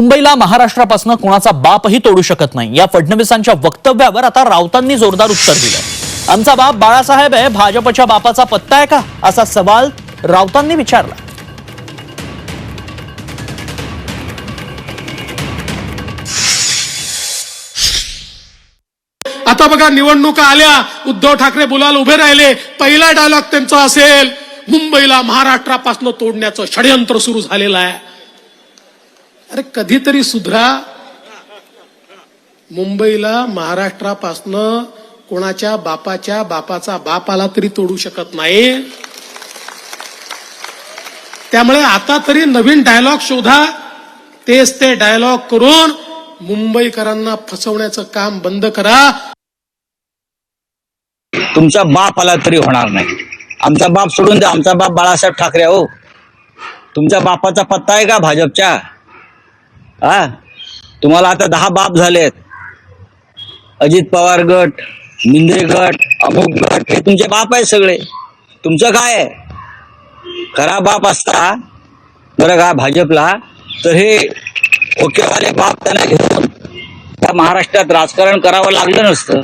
मुंबईला महाराष्ट्रापासून कोणाचा बापही तोडू शकत नाही. या फडणवीसांच्या वक्तव्यावर आता राऊतांनी जोरदार उत्तर दिलं आमचा बाप बाळासाहेब आहे भाजपच्या बापाचा पत्ता आहे का? असा सवाल राऊतांनी विचारला. आता बघा निवडणुका आल्या. उद्धव ठाकरे बोलायला उभे राहिले. पहिला डायलॉग त्यांचा असेल मुंबईला महाराष्ट्रापासून तोडण्याचं षडयंत्र सुरू झालेलं आहे. अरे कधीतरी सुधरा. मुंबईला महाराष्ट्रापासनं कोणाच्या बापाच्या बापाचा बाप आला तरी तोडू शकत नाही. त्यामुळे आता तरी नवीन डायलॉग शोधा. तेच ते डायलॉग करून मुंबईकरांना फसवण्याचं काम बंद करा. तुमचा बाप आला तरी होणार नाही. आमचा बाप सोडून द्या. आमचा बाप बाळासाहेब ठाकरे हो. तुमच्या बापाचा पत्ता आहे का भाजपच्या? हा? तुम्हाला आता दहा बाप झालेत. अजित पवार गट मिंद्रे गट अमुक गट हे तुमचे बाप आहेत सगळे. तुमचं काय आहे? खरा बाप असता बरं का भाजपला तर हे ओकेवाले बाप त्यांना घेऊन त्या महाराष्ट्रात राजकारण करावं लागलं नसतं.